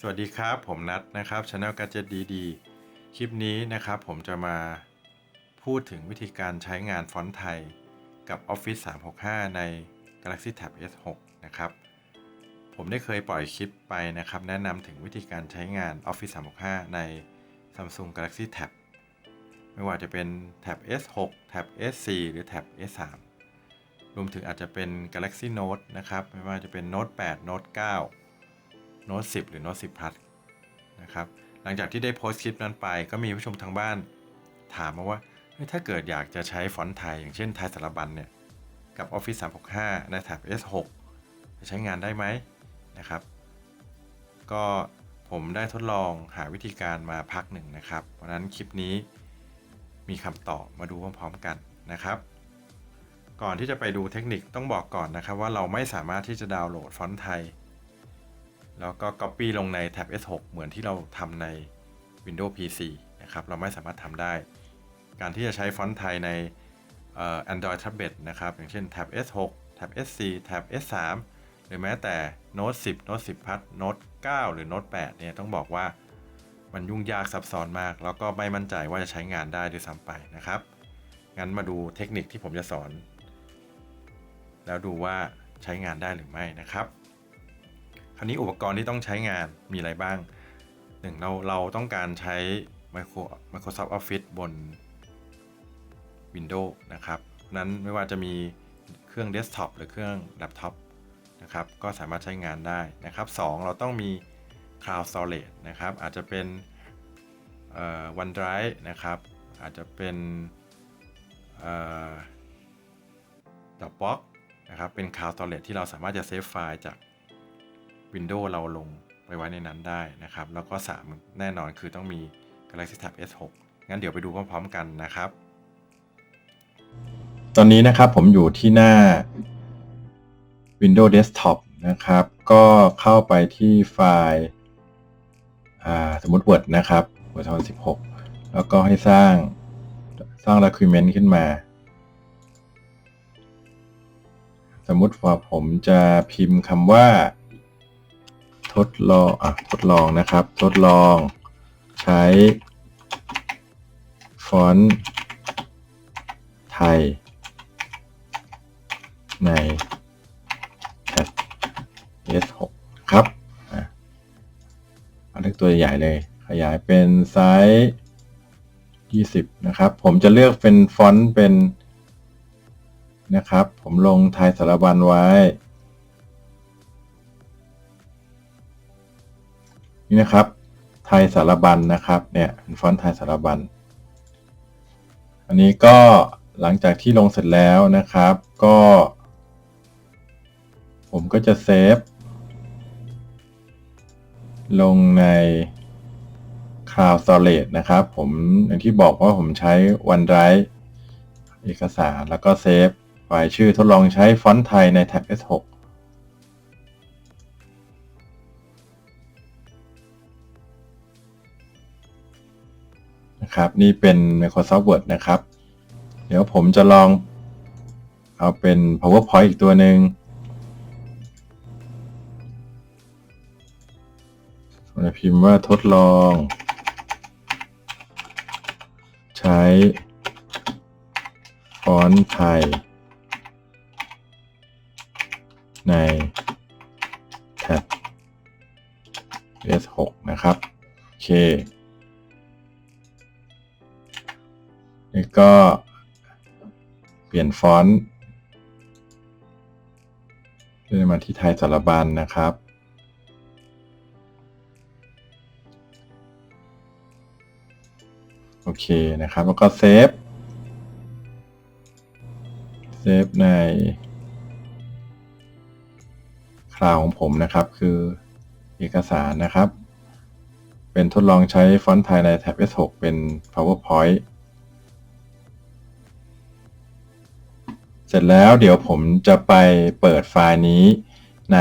สวัสดีครับ ผมนัทนะครับช anel gadget ดีๆคลิปนี้นะครับ ผมจะมาพูดถึงวิธีการใช้งานฟอนต์ไทยกับ Office 365 ใน Galaxy Tab S6 นะครับ ผมได้เคยปล่อยคลิปไปนะครับ แนะนำถึงวิธีการใช้งาน Office 365 ใน Samsung Galaxy Tab ไม่ว่าจะเป็น Tab S6 Tab S4 หรือ Tab S3 รวมถึงอาจจะเป็น Galaxy Note นะครับ ไม่ว่าจะเป็น Note 8 Note 9 Note 10 หรือ Note 10 Plus นะครับหลังจากที่ได้โพสต์คลิปนั้นไป ก็มีผู้ชมทางบ้าน ถามมาว่าถ้าเกิดอยากจะใช้ฟอนต์ไทย อย่างเช่นไทยสารบัญเนี่ยกับ Office 365 ในแท็บ S6 จะใช้งานได้ไหมนะครับ ก็ผมได้ทดลองหาวิธีการมาพักหนึ่งนะครับ เพราะนั้นคลิปนี้มีคำตอบมาดูพร้อมๆกันนะครับ ก่อนที่จะไปดูเทคนิคต้องบอกก่อนนะครับว่าเราไม่สามารถที่จะดาวน์โหลดฟอนต์ไทย แล้วก็ Copy ลงในแท็บ S6 เหมือนที่เราทำใน Windows PC นะครับ เราไม่สามารถทำได้ การที่จะใช้ฟอนต์ไทยใน Android Tablet นะครับ อย่างเช่นแท็บ S6 แท็บ S4 แท็บ S3 หรือแม้แต่ Note 10 Note 10 Plus Note 9 หรือ Note 8 เนี่ยต้องบอกว่ามันยุ่งยากซับซ้อนมาก แล้วก็ไม่มั่นใจว่าจะใช้งานได้ด้วยซ้ำไปนะครับ งั้นมาดูเทคนิคที่ผมจะสอน แล้วดูว่าใช้งานได้หรือไม่นะครับ คราวนี้อุปกรณ์ที่ต้องใช้งานมีอะไรบ้างหนึ่งเราเราต้องการใช้ Micro Microsoft Office บน Windows นะครับ นั้นไม่ว่าจะมีเครื่องเดสก์ท็อปหรือเครื่องแล็ปท็อปนะครับก็สามารถใช้งานได้นะครับสองเราต้องมี Cloud Storage นะครับ อาจจะเป็นเอ่อ OneDrive นะครับ อาจจะเป็นเอ่อ Dropbox นะครับเป็น Cloud Storage ที่เราสามารถจะเซฟไฟล์จาก Windows เราลงไปไว้ในนั้นได้นะครับ แล้วก็ 3 แน่นอนคือต้องมี Galaxy Tab S6 งั้นเดี๋ยวไปดูพร้อมๆกันนะครับ ตอนนี้นะครับผมอยู่ที่หน้า Windows Desktop นะครับ ก็เข้าไปที่ไฟล์สมมติ Word นะครับ Word 2016 แล้วก็ให้สร้างสร้าง document ขึ้นมา สมมุติว่าผมจะพิมพ์คำว่า ทดลองอะทดลองนะครับ ทดลองใช้ฟอนต์ไทย ในแท็บ S6 ครับอะเอาเลือกตัวใหญ่เลย ขยายเป็นไซส์20 นะครับ ผมจะเลือกเป็นฟอนต์เป็นนะครับ ผมลงไทยสารบัญไว้ นี่นะครับ ไทยสารบัญนะครับ เนี่ยเป็นฟอนต์ไทยสารบัญ อันนี้ก็หลังจากที่ลงเสร็จแล้วนะครับ ก็ ผมก็จะเซฟ ลงใน Cloud Storage นะครับ ผมอย่างที่บอกว่าผมใช้ OneDrive เอกสารแล้วก็เซฟไฟล์ชื่อทดลองใช้ฟอนต์ไทยในแท็บ S6 นะครับ นี่เป็น Microsoft Word นะครับ เดี๋ยวผมจะลองเอาเป็น PowerPoint อีกตัวหนึ่งผมจะพิมพ์ว่าทดลอง ใช้ฟอนต์ไทย ในแท็บ S6 นะครับ โอเค แล้วก็เปลี่ยนฟอนต์เลื่อนมาที่ไทยสารบัญนะครับ โอเคนะครับ แล้วก็เซฟ เซฟในคลาวของผมนะครับคือเอกสารนะครับ เป็นทดลองใช้ฟอนต์ไทยในแท็บ S6 เป็น PowerPoint ร็จแล้วเดี๋ยวผมจะไปเปิดไฟล์นี้ใน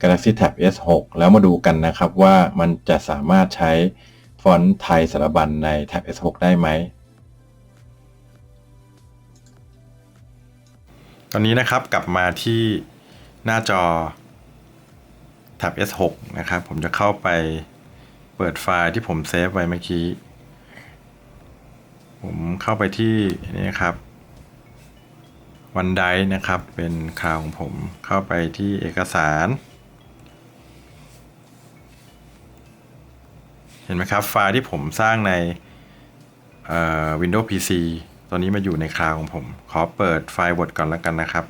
Galaxy Tab S6 แล้วมาดูกันนะครับว่ามันจะสามารถใช้ฟอนต์ไทยสารบัญใน Tab S6 ได้ไหม ตอนนี้นะครับกลับมาที่หน้าจอ Tab S6 นะครับ ผมจะเข้าไปเปิดไฟล์ที่ผมเซฟไว้เมื่อกี้ ผมเข้าไปที่นี่ครับ วันไดนะครับ เป็นคลาวของผมเข้าไปที่เอกสาร เห็นไหมครับ ไฟล์ที่ผมสร้างใน Windows PC ตอนนี้มาอยู่ในคลาวของผม ขอเปิดไฟล์ Word ก่อนแล้วกันนะครับ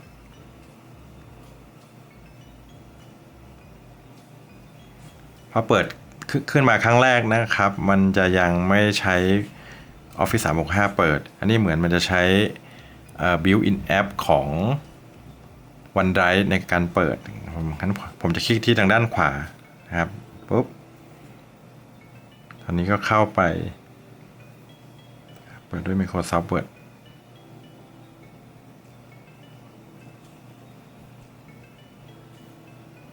พอเปิดขึ้นมาครั้งแรกนะครับ มันจะยังไม่ใช้ Office 365 เปิด อันนี้เหมือนมันจะใช้ built-in app ของ OneDrive ในการเปิดผมผมจะคลิกที่ทางด้านขวานะครับปุ๊บตอนนี้ก็เข้าไป เปิดด้วย Microsoft Word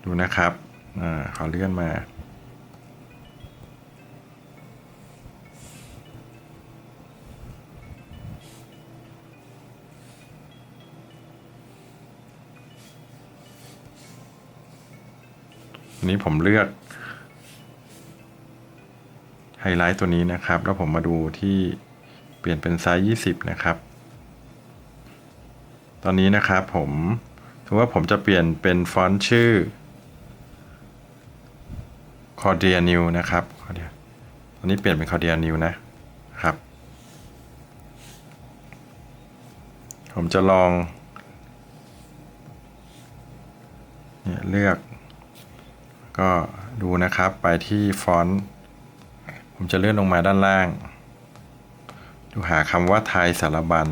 ดูนะครับอขอเลื่อนมา นนี้ผมเลือกไฮไลท์ตัวนี้นะครับ แล้วผมมาดูที่เปลี่ยนเป็นไซส์ 20 นะครับ ตอนนี้นะครับผมถือว่าผมจะเปลี่ยนเป็นฟอนต์ชื่อ Cordia New นะครับ Cordia ตอนนี้เปลี่ยนเป็น Cordia New นะครับ ผมจะลองเนี่ยเลือก ก็ดูนะครับไปที่ฟอนต์ผมจะเลื่อนลงมาด้านล่าง ดูหาคำว่าไทยสารบัญ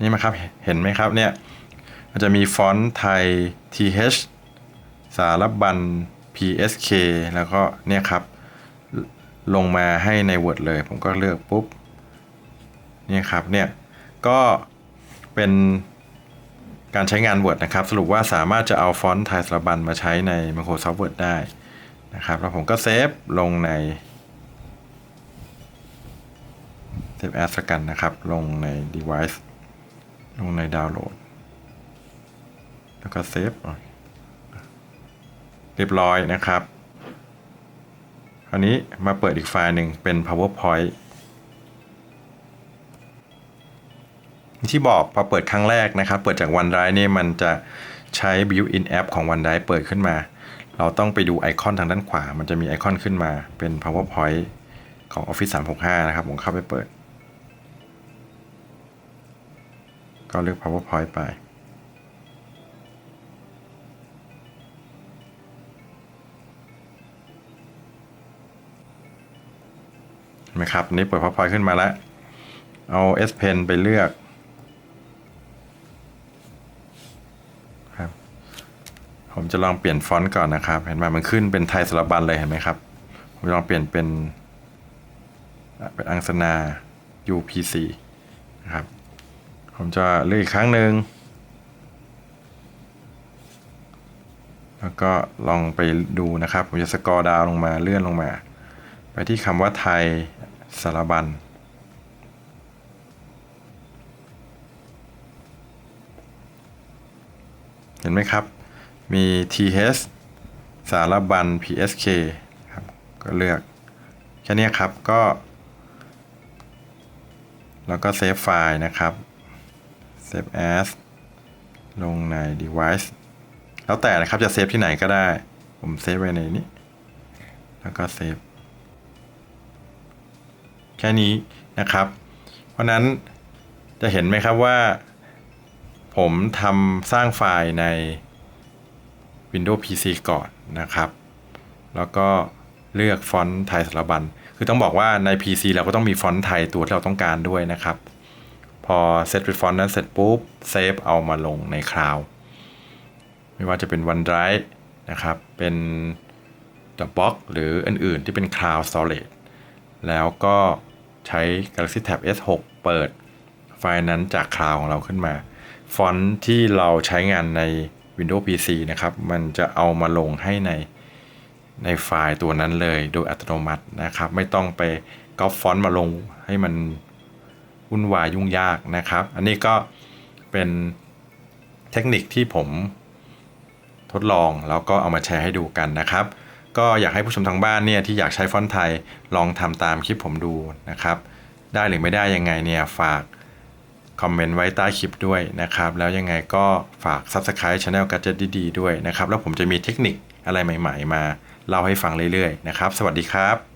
นี่มาครับเห็นไหมครับเนี่ยมันจะมีฟอนต์ไทย th สารบัญ psk แล้วก็เนี่ยครับ ลงมาให้ใน Word เลย ผมก็เลือกปุ๊บ เนี่ยครับเนี่ยก็เป็นการใช้งาน Word นะครับ สรุปว่าสามารถจะเอาฟอนต์ไทยสารบัญมาใช้ใน Microsoft Word ได้นะครับ แล้วผมก็เซฟลงในเซฟแอสกันนะครับ ลงใน device ลงในดาวน์โหลด แล้วก็เซฟเรียบร้อยนะครับ คราวนี้มาเปิดอีกไฟล์หนึ่งเป็น PowerPoint ที่บอกพอเปิดครั้งแรกนะครับ เปิดจาก OneDrive เนี่ยมันจะใช้ built-in app ของ OneDrive เปิดขึ้นมา เราต้องไปดูไอคอนทางด้านขวา มันจะมีไอคอนขึ้นมาเป็น PowerPoint ของ Office 365 นะครับ ผมเข้าไปเปิด ก็เลือก PowerPoint ไปเห็นไหมครับนี่เปิด PowerPoint ขึ้นมาแล้วเอา S Pen ไปเลือกครับ ผมจะลองเปลี่ยนฟอนต์ก่อนนะครับ เห็นไหมมันขึ้นเป็นไทยสารบัญเลยเห็นไหมครับ ผมลองเปลี่ยนเป็น เป็นอังสนา UPC นะครับ ผมจะเลือกอีกครั้งหนึ่ง แล้วก็ลองไปดูนะครับ ผมจะสกอร์ดาวลงมาเลื่อนลงมา ไปที่คำว่าไทยสารบัญเห็นไหมครับ มี th สารบัญ psk ครับก็เลือกแค่นี้ครับก็ แล้วก็เซฟไฟล์นะครับ save as ลงใน device แล้วแต่นะครับจะเซฟที่ไหนก็ได้ ผมเซฟไว้ในนี้ แล้วก็เซฟแค่นี้นะครับ เพราะนั้นจะเห็นไหมครับว่า ผมทำสร้างไฟล์ใน Windows PC ก่อนนะครับ แล้วก็เลือกฟอนต์ไทยสารบัญ คือต้องบอกว่าใน PC เราก็ต้องมีฟอนต์ไทยตัวที่เราต้องการด้วยนะครับ พอเซตเป็นฟอนต์นั้นเสร็จปุ๊บเซฟเอามาลงในคลาวด์ไม่ว่าจะเป็น OneDrive นะครับ เป็น Dropbox หรืออื่นๆ ที่เป็น Cloud Storage แล้วก็ใช้ Galaxy Tab S6 เปิดไฟล์นั้นจากคลาวของเราขึ้นมา ฟอนต์ที่เราใช้งานใน Windows PC นะครับ มันจะเอามาลงให้ในในไฟล์ตัวนั้นเลยโดยอัตโนมัตินะครับ ไม่ต้องไปก๊อปฟอนต์มาลงให้มันวุ่นวายยุ่งยากนะครับ อันนี้ก็เป็นเทคนิคที่ผมทดลองแล้วก็เอามาแชร์ให้ดูกันนะครับ ก็อยากให้ผู้ชมทางบ้านเนี่ยที่อยากใช้ฟอนต์ไทยลองทำตามคลิปผมดูนะครับ ได้หรือไม่ได้ยังไงเนี่ยฝาก คอมเมนต์ไว้ใต้คลิปด้วยนะครับ แล้วยังไงก็ฝาก Subscribe Channel Gadget ดีๆด้วยนะครับ แล้วผมจะมีเทคนิคอะไรใหม่ ๆ มาเล่าให้ฟังเรื่อยๆนะครับ สวัสดีครับ